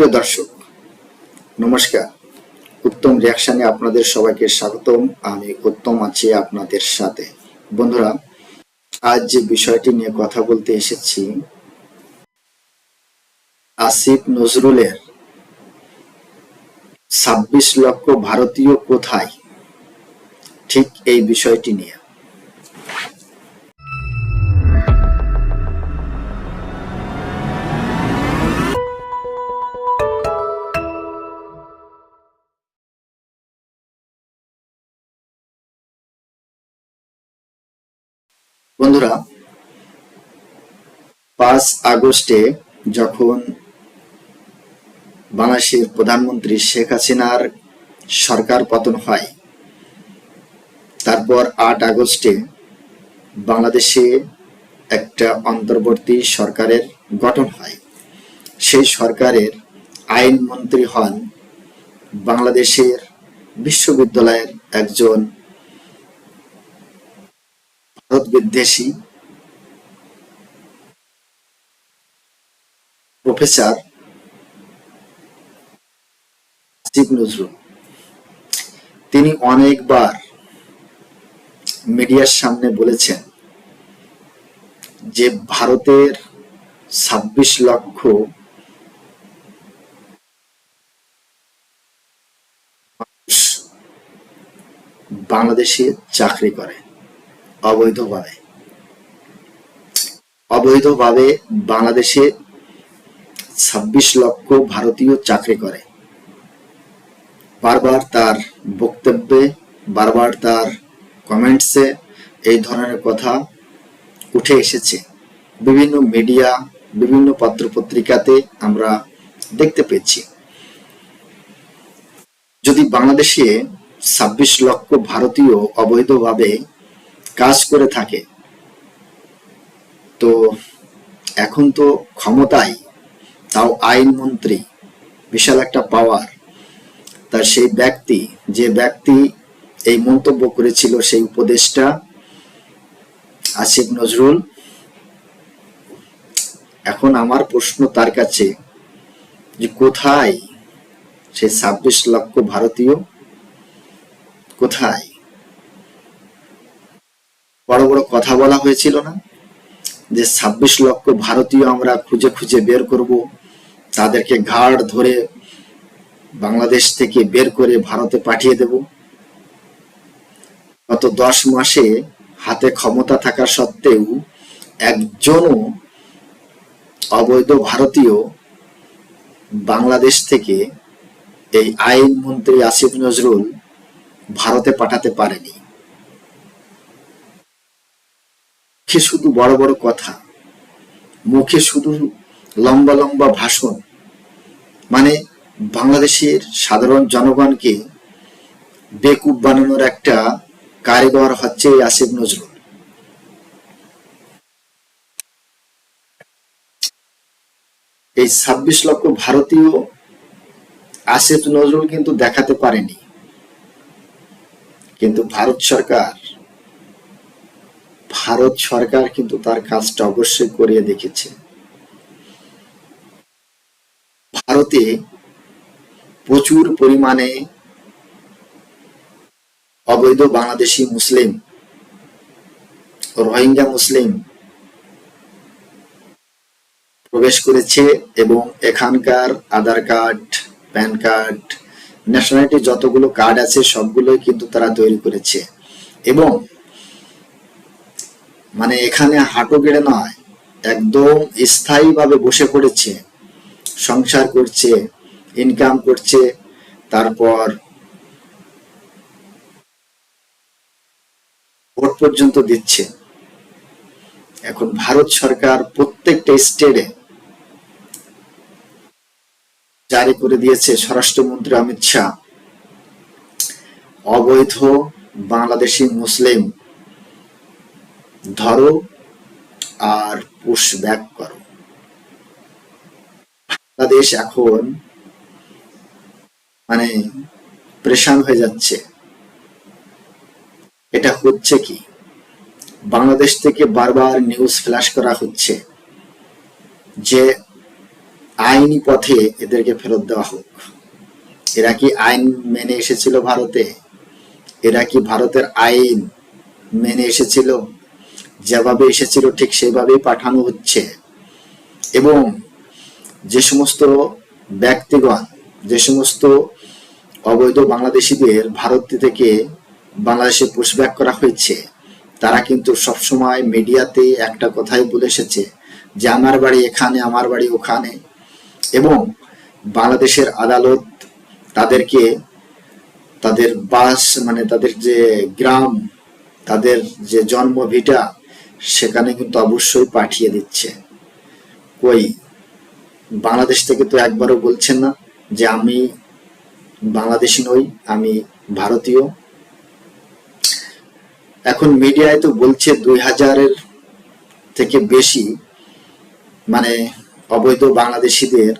সুপ্রিয় দর্শক, নমস্কার। উত্তম রিয়াকশনে আপনাদের সবাইকে স্বাগতম। আমি উত্তম আছি আপনাদের সাথে। বন্ধুরা, আজ যে বিষয়টি নিয়ে কথা বলতে এসেছি, আসিফ নজরুলের ছাব্বিশ লক্ষ ভারতীয় কোথায়? ঠিক এই বিষয়টি নিয়ে। বন্ধুরা, পাঁচ আগস্টে যখন বাংলাদেশের প্রধানমন্ত্রী শেখ হাসিনার সরকার পতন হয়, তারপর আট আগস্টে বাংলাদেশে একটা অন্তর্বর্তী সরকারের গঠন হয়। সেই সরকারের আইনমন্ত্রী হন বাংলাদেশের বিশ্ববিদ্যালয়ের একজন ভারত বিদ্বেষী প্রফেসর নজরুল। তিনি অনেকবার মিডিয়ার সামনে বলেছেন যে ভারতের ছাব্বিশ লক্ষ বাংলাদেশে চাকরি করে। অবৈধভাবে। অবৈধভাবে বাংলাদেশে ছাব্বিশ লক্ষ ভারতীয় চাকরি করে। বারবার তার বক্তব্যে, বারবার তার কমেন্টসে এই ধরনের কথা উঠে এসেছে। বিভিন্ন মিডিয়া, বিভিন্ন পত্রপত্রিকাতে আমরা দেখতে পেয়েছি। যদি বাংলাদেশে ছাব্বিশ লক্ষ ভারতীয় অবৈধভাবে কাজ করে থাকে। তো এখন তো ক্ষমতায় তাও আইনমন্ত্রী বিশাল একটা পাওয়ার তার সেই ব্যক্তি, যে ব্যক্তি এই মন্তব্য করেছিল সেই উপদেশটা আসিফ নজরুল, এখন আমার প্রশ্ন তার কাছে যে কোথায় সেই ছাব্বিশ লক্ষ ভারতীয়, কোথায়? বড় বড় কথা বলা হয়েছিল না, যে ছাব্বিশ লক্ষ ভারতীয় আমরা খুঁজে খুঁজে বের করব, তাদেরকে ঘাড় ধরে বাংলাদেশ থেকে বের করে ভারতে পাঠিয়ে দেব। গত দশ মাসে হাতে ক্ষমতা থাকা সত্ত্বেও একজনও অবৈধ ভারতীয় বাংলাদেশ থেকে এই আইন মন্ত্রী আসিফ নজরুল ভারতে পাঠাতে পারেনি। মুখে শুধু বড় বড় কথা, মুখে শুধু লম্বা লম্বা ভাষণ মানে বাংলাদেশের সাধারণ জনগণকে বেকুব বানানোর একটা কারিগর হচ্ছে আসিফ নজরুল। এই ছাব্বিশ লক্ষ ভারতীয় আসিফ নজরুল কিন্তু দেখাতে পারেনি। কিন্তু ভারত সরকার ভারত সরকার কিন্তু তার কাজটা অবশ্যই করিয়ে দেখেছে। ভারতে প্রচুর পরিমাণে অবৈধ বাংলাদেশি মুসলিম, রোহিঙ্গা মুসলিম প্রবেশ করেছে এবং এখানকার Aadhaar card, PAN card nationality যতগুলো কার্ড আছে সবগুলোই কিন্তু তারা তৈরি করেছে। এবং মানে এখানে হাঁটো গেড়ে নয়, একদম স্থায়ীভাবে বসে পড়েছে, সংসার করছে ইনকাম করছে, তারপর ভোট পর্যন্ত দিচ্ছে। এখন ভারত সরকার প্রত্যেকটা স্টেটে জারি করে দিয়েছে স্বরাষ্ট্রমন্ত্রী অমিত শাহ। অবৈধ বাংলাদেশি মুসলিম ধরো আর পুশ ব্যাক করো। বাংলাদেশ এখন মানে প্রেশান হয়ে যাচ্ছে। এটা হচ্ছে কি? বাংলাদেশ থেকে বারবার নিউজ ফ্ল্যাশ করা হচ্ছে যে আইনি পথে এদেরকে ফেরত দেওয়া হোক। এরা কি আইন মেনে এসেছিল ভারতে? এরা কি ভারতের আইন মেনে এসেছিল? যেভাবে এসেছিল ঠিক সেভাবেই পাঠানো হচ্ছে। এবং যে সমস্ত ব্যক্তিগণ, যে সমস্ত অবৈধ বাংলাদেশিদের ভারত থেকে বাংলাদেশে পুশব্যাক করা হয়েছে, তারা কিন্তু সবসময় মিডিয়াতে একটা কথাই বলে এসেছে যে, আমার বাড়ি এখানে, আমার বাড়ি ওখানে। এবং বাংলাদেশের আদালত তাদেরকে, তাদের বাস মানে তাদের যে গ্রাম, তাদের যে জন্ম ভিটা সেখানে কিন্তু অবশ্যই পাঠিয়ে দিচ্ছে। কই, বাংলাদেশ থেকে তো একবারও বলছেন না যে আমি বাংলাদেশি নই, আমি ভারতীয়। এখন মিডিয়ায় তো বলছে দুই হাজারের থেকে বেশি মানে অবৈধ বাংলাদেশিদের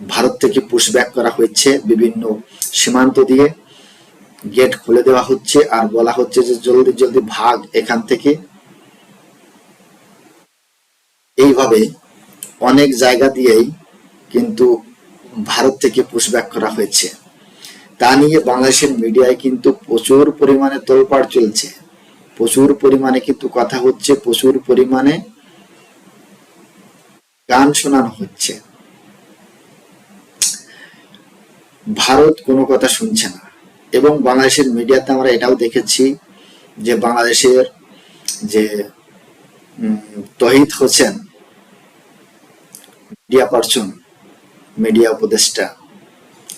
ভারত থেকে পুশব্যাক করা হয়েছে বিভিন্ন সীমান্ত দিয়ে। গেট খুলে দেওয়া হচ্ছে আর বলা হচ্ছে যে জলদি জলদি ভাগ এখান থেকে। এইভাবে অনেক জায়গা দিয়েই কিন্তু ভারত থেকে পুশব্যাক করা হয়েছে। তা নিয়ে বাংলাদেশের মিডিয়ায় কিন্তু প্রচুর পরিমাণে তোলপাড় চলছে। প্রচুর পরিমাণে কিন্তু কথা হচ্ছে, প্রচুর পরিমাণে গান শোনানো হচ্ছে। ভারত কোনো কথা শুনছে না। এবং বাংলাদেশের মিডিয়াতে আমরা এটাও দেখেছি যে বাংলাদেশের যে Tohid Hossain media person media উপদেষ্টা,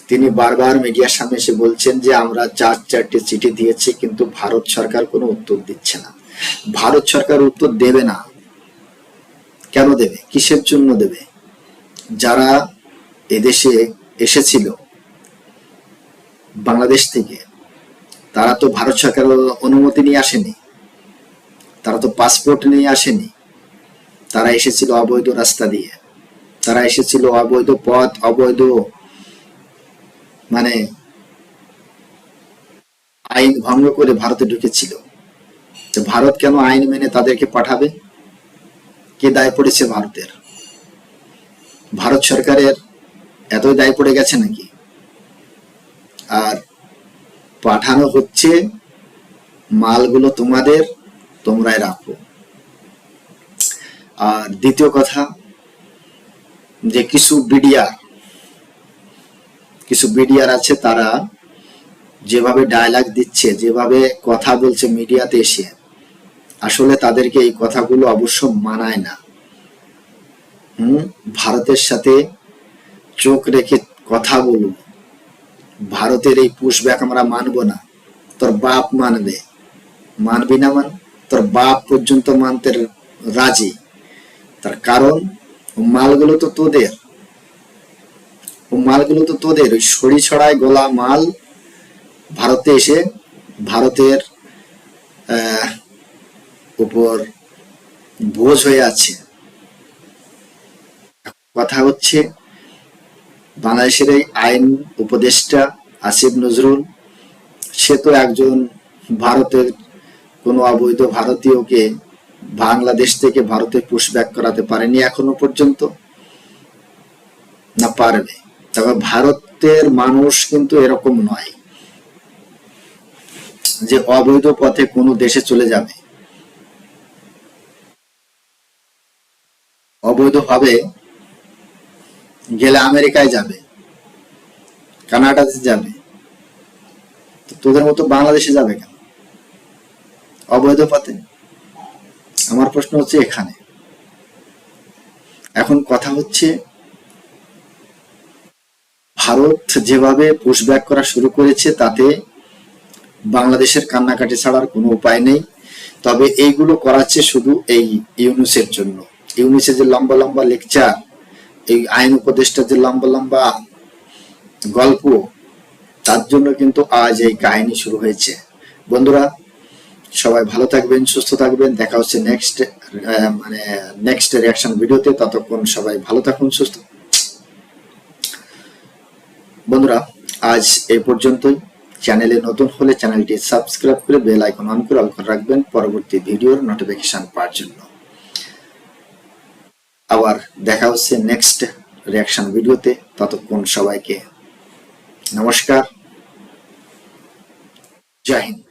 তিনি বারবার মিডিয়ার সামনে এসে বলছেন যে আমরা চার চারটে চিঠি দিয়েছি, কিন্তু ভারত সরকার কোনো উত্তর দিচ্ছে না। ভারত সরকার উত্তর দেবে না। কেন দেবে? কিসের জন্য দেবে? যারা এদেশে এসেছিল, বাংলাদেশ থেকে, তারা তো ভারত সরকারের অনুমতি নিয়ে আসেনি, তারা তো পাসপোর্ট নিয়ে আসেনি, তারা এসেছিল অবৈধ রাস্তা দিয়ে। তারা এসেছিল অবৈধ পথ, অবৈধ মানে আইন ভঙ্গ করে ভারতে ঢুকেছিল। ভারত কেন আইন মেনে তাদেরকে পাঠাবে? কে দায় পড়েছে ভারতের? ভারত সরকারের এতই দায় পড়ে গেছে নাকি? আর পাঠানো হচ্ছে, মালগুলো তোমাদের, তোমরাই রাখো। আর দ্বিতীয় কথা যে কিছু বিডিআর কিছু বিডিআর আছে তারা যেভাবে ডায়লগ দিচ্ছে, যেভাবে কথা বলছে মিডিয়াতে এসে, আসলে তাদেরকে এই কথাগুলো অবশ্য মানায় না। হুম? ভারতের সাথে চোখ রেখে কথা বলুন। ভারতের এই পুশব্যাক আমরা মানব না। তোর বাপ মানবে। মানবি না মান? তোর বাপ পর্যন্ত মানতে রাজি। তার কারণ মালগুলো তো তোদের। ও মালগুলো তো তোদের। ওই সরি ছড়ায় গোলা মাল ভারতে এসে ভারতের উপর বোঝ হয়ে আছে। কথা হচ্ছে, বাংলাদেশের এই আইন উপদেষ্টা আসিফ নজরুল, সে তো একজন ভারতের কোনো অবৈধ ভারতীয়কে বাংলাদেশ থেকে ভারতে পুশব্যাক করাতে পারেনি এখনও পর্যন্ত। না পারবে তবে ভারতের মানুষ কিন্তু এরকম নয় যে অবৈধ পথে কোনো দেশে চলে যাবে। অবৈধভাবে গেলে আমেরিকায় যাবে, কানাডাতে যাবে। তোদের মতো বাংলাদেশে যাবে কেন? অবৈধ পথে? আমার প্রশ্ন হচ্ছে এখানে। এখন কথা হচ্ছে, ভারত যেভাবে পুশব্যাক করা শুরু করেছে, তাতে বাংলাদেশের কান্নাকাটি ছাড়ার কোনো উপায় নেই। তবে এইগুলো করাচ্ছে শুধু এই ইউনুসের জন্য। ইউনুসের যে লম্বা লম্বা লেকচার এই আইন উপদেষ্টার যে লম্বা লম্বা গল্প, তার জন্য কিন্তু আজ এই কাহিনী শুরু হয়েছে। বন্ধুরা সবাই ভালো থাকবেন, সুস্থ থাকবেন। দেখা হচ্ছে নেক্সট মানে নেক্সট রিয়াকশন ভিডিওতে ততক্ষণ সবাই ভালো থাকুন, সুস্থ বন্ধুরা, আজ এই পর্যন্তই। চ্যানেলে নতুন হলে চ্যানেলটি সাবস্ক্রাইব করে বেল আইকন অন করে অল করে রাখবেন পরবর্তী ভিডিওর নোটিফিকেশন পাওয়ার জন্য। আবার দেখা হচ্ছে নেক্সট রিয়াকশন ভিডিওতে ততক্ষণ সবাইকে নমস্কার। জয় হিন্দ।